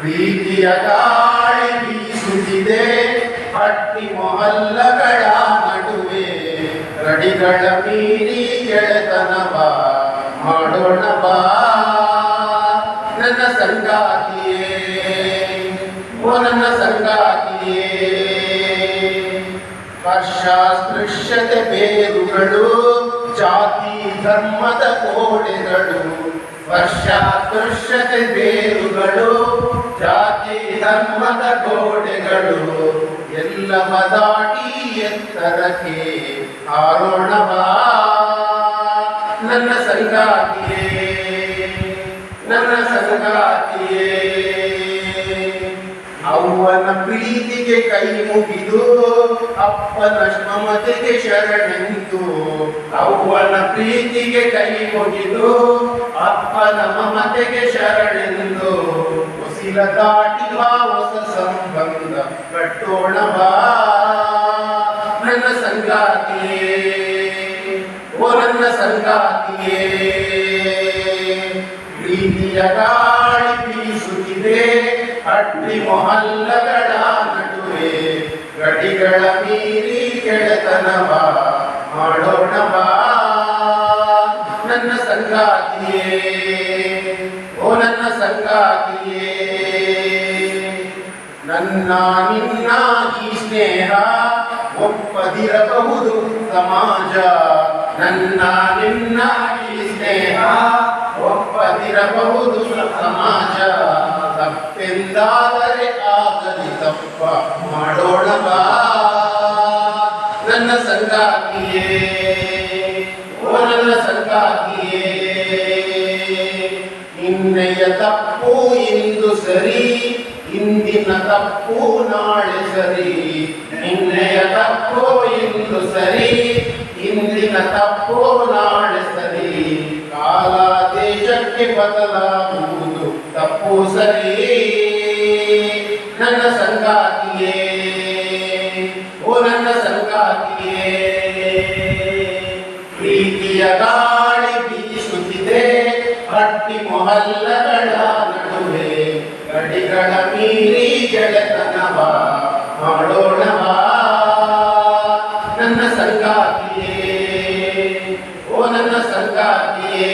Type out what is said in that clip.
ಪ್ರೀತಿಯ ಗಾಳಿ ಬೀಸುತ್ತಿದೆ ಪಟ್ಟಿ ಮೊಹಲ್ಲಗಳ ನಡುವೆ ರಡಿಗಳ ಮೀರಿ ಗೆಳೆತನವ, ಮಾಡೋಣ ಬಾ, ನನ್ನ ಸಂಗಾತಿಯೇ. ಓ ನನ್ನ ಸಂಗಾತಿಯೇ. ಸ್ಪರ್ಶಾಸ್ಪೃಶ್ಯತೆ ಬೇರುಗಳು, ಜಾತಿ, ಧರ್ಮದ ಕೋಣೆಗಳು ಕೋಡೆಗಳು ಸ್ಪರ್ಶಾಸ್ಪೃಶ್ಯತೆ ಬೇರುಗಳು, ಜಾತಿ, ಧರ್ಮದ ಗೋಡೆಗಳು, ಎಲ್ಲ ಮದಾಟಿ ಎತ್ತರಕ್ಕೆ ಆರೋಣವಾ ನನ್ನ ಸಂಗಾತಿಯೇ ನನ್ನ ಸಂಗಾತಿಯೇ. ಅವನ ಪ್ರೀತಿಗೆ ಕೈ ಮುಗಿದು, ಅಪ್ಪನ ಮಮತೆಗೆ ಶರಣೆಂದು ಅವನ ಪ್ರೀತಿಗೆ ಕೈ ಮುಗಿದು ಅಪ್ಪನ ಮಮತೆಗೆ ಶರಣೆಂದು ಉಸಿರ ದಾಟಿ ಹೊಸ ಸಂಬಂಧ ಕಟ್ಟೋಣ ನನ್ನ ಸಂಗಾತಿಯೇ, ಓ ನನ್ನ ಸಂಗಾತಿಯೇ, ಪ್ರೀತಿಯ ಗಾಳಿ ಬೀಸುತ್ತಿದೆ ಅಡ್ಡಿ ಮೊಹಲ್ಲಗಳ ನಡುವೆ, ಗಡಿಗಳ ಮೀರಿ ಗೆಳೆತನವ ಮಾಡೋಣ ಬಾ. ನನ್ನ ಸಂಗಾತಿಯೇ, ಓ ನನ್ನ ಸಂಗಾತಿಯೇ, ನನ್ನ ನಿನ್ನ ಈ ಸ್ನೇಹ ಒಪ್ಪದಿರಬಹುದು ಸಮಾಜ, ನನ್ನ ನಿನ್ನ ಈ ಸ್ನೇಹ ಒಪ್ಪದಿರಬಹುದು ಸಮಾಜ, ತಪ್ಪೆಂದಾದರೆ ಆಗಲಿ ತಪ್ಪ ಮಾಡೋಣ ಬಾ ನನ್ನ ಸಂಗಾತಿಯೇ, ಓ ನನ್ನ ಸಂಗಾತಿಯೇ ಸರಿ, ಇಂದಿನ ತಪ್ಪು ನಾಳೆ ಸರಿ, ನಿನ್ನೆಯ ತಪ್ಪು ಇಂದು ಸರಿ, ಇಂದಿನ ತಪ್ಪು ನಾಳೆ ಸರಿ. ಕಾಲ ದೇಶಕ್ಕೆ ಬದಲಾಗುವುದು, ತಪ್ಪು ಸರಿ. ನನ್ನ ಸಂಗಾತಿಯೇ, ಓ ನನ್ನ ಸಂಗಾತಿಯೇ, ಪ್ರೀತಿಯ ಗಾಳಿ ಬೀಸುತ್ತಿದೆ, ಹಟ್ಟಿ ಮೊಹಲ್ಲಗಳ ನಡುವೆ. ಗಡಿಗಳ ಮೀರಿ ನನ್ನ ಸಂಗಾತಿಯೇ ಓ ನನ್ನ ಸಂಗಾತಿಯೇ.